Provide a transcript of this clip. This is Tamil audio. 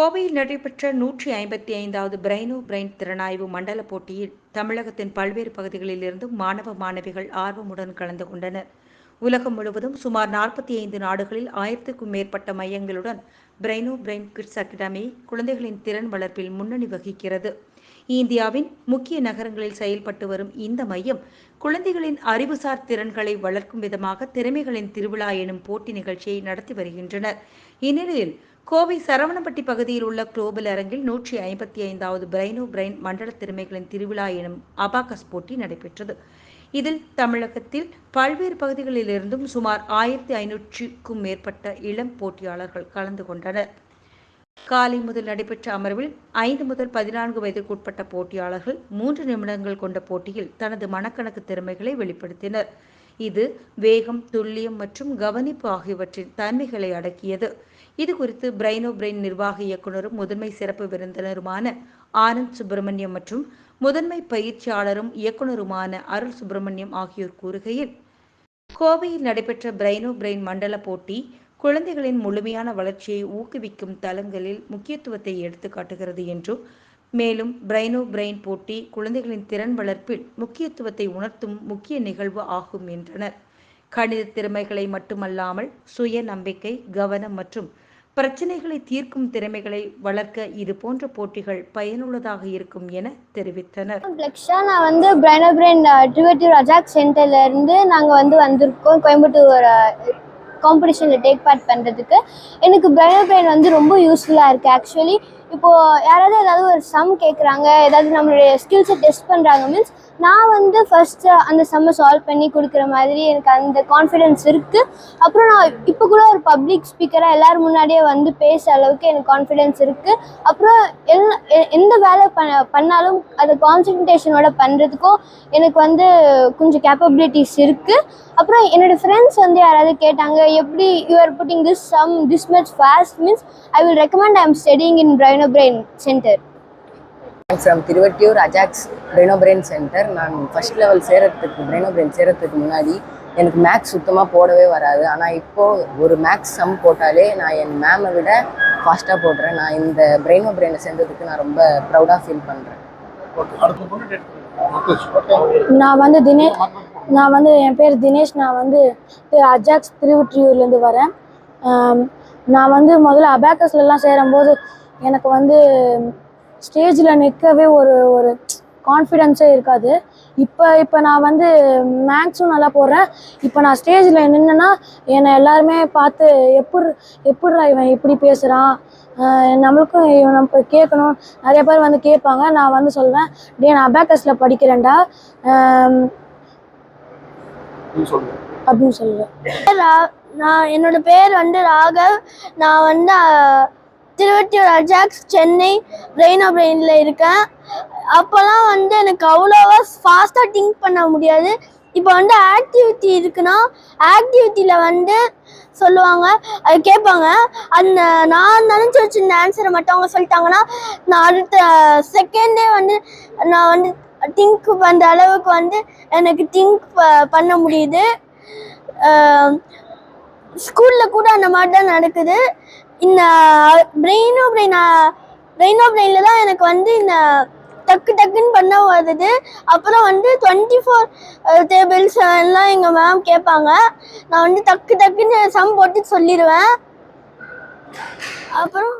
கோவையில் நடைபெற்ற நூற்றி ஐம்பத்தி ஐந்தாவது பிரைனோ பிரைன் திறனாய்வு மண்டல போட்டியில் தமிழகத்தின் பல்வேறு பகுதிகளில் இருந்து மாணவ மாணவிகள் ஆர்வமுடன் கலந்து கொண்டனர். உலகம் முழுவதும் சுமார் நாற்பத்தி ஐந்து நாடுகளில் ஆயிரத்துக்கும் மேற்பட்ட மையங்களுடன் பிரைனோ பிரைன் கிட்ஸ் அகாடமி குழந்தைகளின் திறன் வளர்ப்பில் முன்னணி வகிக்கிறது. இந்தியாவின் முக்கிய நகரங்களில் செயல்பட்டு வரும் இந்த மையம் குழந்தைகளின் அறிவுசார் திறன்களை வளர்க்கும் விதமாக திறமைகளின் திருவிழா எனும் போட்டி நிகழ்ச்சியை நடத்தி வருகின்றனர். இந்நிலையில் கோவை சரவணப்பட்டி பகுதியில் உள்ள குளோபல் அரங்கில் நூற்றி ஐம்பத்தி ஐந்தாவது பிரைனோ பிரைன் மண்டல திறமைகளின் திருவிழா எனும் அபாகஸ் போட்டி நடைபெற்றது. இதில் தமிழகத்தில் பல்வேறு பகுதிகளிலிருந்தும் சுமார் ஆயிரத்தி ஐநூற்றுக்கும் மேற்பட்ட இளம் போட்டியாளர்கள் கலந்து கொண்டனர். காலை முதல் நடைபெற்ற அமர்வில் ஐந்து முதல் பதினான்கு வயதிற்குட்பட்ட போட்டியாளர்கள் மூன்று நிமிடங்கள் கொண்ட போட்டியில் தனது மனக்கணக்கு திறமைகளை வெளிப்படுத்தினர். இது வேகம் துல்லியம் மற்றும் கவனிப்பு ஆகியவற்றின் தன்மைகளை அடக்கியது. இது குறித்து பிரைனோ பிரெயின் நிர்வாக இயக்குநரும் முதன்மை சிறப்பு விருந்தினருமான ஆனந்த் சுப்பிரமணியம் மற்றும் முதன்மை பயிற்சியாளரும் இயக்குநருமான அருள் சுப்பிரமணியம் ஆகியோர் கூறுகையில் கோவையில் நடைபெற்ற பிரைனோ பிரெயின் மண்டல போட்டி குழந்தைகளின் முழுமையான வளர்ச்சியை ஊக்குவிக்கும் தளங்களில் முக்கியத்துவத்தை எடுத்து காட்டுகிறது என்றும் மேலும் பிரைனோ பிரெயின் போட்டி குழந்தைகளின் திறன் வளர்ப்பில் முக்கியத்துவத்தை உணர்த்தும் முக்கிய நிகழ்வு ஆகும் என்றனர். கணித திறமைகளை மட்டுமல்லாமல் சுய நம்பிக்கை கவனம் மற்றும் பிரச்சனைகளை தீர்க்கும் திறமைகளை வளர்க்க இது போன்ற போட்டிகள் பயனுள்ளதாக இருக்கும் என தெரிவித்தனர். நான் வந்து பிரைனோ பிரைன் ட்ரிவேட்டிவ் ரஜாக் சென்டர்ல இருந்து நாங்கள் வந்து வந்திருக்கோம். கோயம்புத்தூர் காம்படிஷனில் டேக் பார்ட் பண்ணுறதுக்கு எனக்கு பிரைனோ பிரைன் வந்து ரொம்ப யூஸ்ஃபுல்லாக இருக்குது ஆக்சுவலி இப்போது யாராவது ஏதாவது ஒரு சம் கேட்குறாங்க ஏதாவது நம்மளுடைய ஸ்கில்ஸை டெஸ்ட் பண்ணுறாங்க மீன்ஸ் நான் வந்து ஃபஸ்ட்டு அந்த சம்மை சால்வ் பண்ணி கொடுக்குற மாதிரி எனக்கு அந்த கான்ஃபிடென்ஸ் இருக்குது அப்புறம் நான் இப்போ கூட ஒரு பப்ளிக் ஸ்பீக்கராக எல்லோரும் முன்னாடியே வந்து பேசுகிற அளவுக்கு எனக்கு கான்ஃபிடென்ஸ் இருக்குது அப்புறம் எல்லா எ- எந்த வேலை ப பண்ணாலும் அதை கான்சன்ட்ரேஷனோட பண்ணுறதுக்கும் எனக்கு வந்து கொஞ்சம் கேப்பபிலிட்டிஸ் இருக்குது அப்புறம் என்னோடய ஃப்ரெண்ட்ஸ் வந்து யாராவது கேட்டாங்க எப்படி you are putting this some this much fast means I will recommend I am studying in brain brain centre from Thiruvottiyur Ajax Brainobrain centre நான் ஃபர்ஸ்ட் லெவல் சேரத்துக்கு பிரெனோ பிரெயின் சேரத்துக்கு முன்னாடி எனக்கு மேக்ஸ் சுத்தமாக போடவே வராது. ஆனால் இப்போது ஒரு மேக்ஸ் சம் போட்டாலே நான் என் மேமை விட ஃபாஸ்ட்டாக போடுறேன். நான் இந்த பிரெயினோ பிரெயினை சேர்ந்ததுக்கு நான் ரொம்ப ப்ரௌடாக ஃபீல் பண்ணுறேன் நான் வந்து தினேஷ் நான் வந்து என் பேர் தினேஷ். நான் வந்து அஜாக்ஸ் திருவொற்றியூர்லேருந்து வரேன். நான் வந்து முதல்ல அபேக்கஸ்லலாம் சேரும்போது எனக்கு வந்து ஸ்டேஜில் நிற்கவே ஒரு ஒரு கான்ஃபிடென்ஸே இருக்காது. இப்போ இப்போ நான் வந்து மேக்ஸும் நல்லா போடுறேன். இப்போ நான் ஸ்டேஜில் நின்னேன்னா என்னை எல்லாருமே பார்த்து எப்படி எப்படிடா இவன் இப்படி பேசுகிறான் நம்மளுக்கும் இவன் நம்ம கேட்கணும். நிறைய பேர் வந்து கேட்பாங்க. நான் வந்து சொல்வேன் டே நான் அபேக்கஸில் படிக்கிறேன்டா. அப்படின்னு சொல்லுவேன். நான் என்னோட பேர் வந்து ராகவ். நான் வந்து அஹ், அஜாக்ஸ் சென்னை பிரெயின் பிரெயினில் இருக்கேன். அப்போல்லாம் வந்து எனக்கு அவ்வளோவா ஃபாஸ்ட்டாக திங்க் பண்ண முடியாது. இப்போ வந்து ஆக்டிவிட்டி இருக்குன்னா ஆக்டிவிட்டியில் வந்து சொல்லுவாங்க அது கேட்பாங்க. அந்த நான் நினச்சி வச்சிருந்த ஆன்சரை மட்டும் அவங்க சொல்லிட்டாங்கன்னா நான் அடுத்த செகண்டே வந்து நான் வந்து திங்க் பண்ணுற அளவுக்கு வந்து எனக்கு திங்க் பண்ண முடியுது. ஸ்கூலில் கூட அந்த மாதிரி தான் நடக்குது. இந்த பிரெயினோ பிரெயின் பிரெயினோ பிரெயினில் தான் எனக்கு வந்து இந்த டக்கு டக்குன்னு பண்ண வருது அப்புறம் வந்து டுவெண்ட்டி ஃபோர் டேபிள்ஸ் எல்லாம் எங்கள் மேம் கேட்பாங்க. நான் வந்து டக்கு டக்குன்னு சம் போட்டு சொல்லிடுவேன் அப்புறம்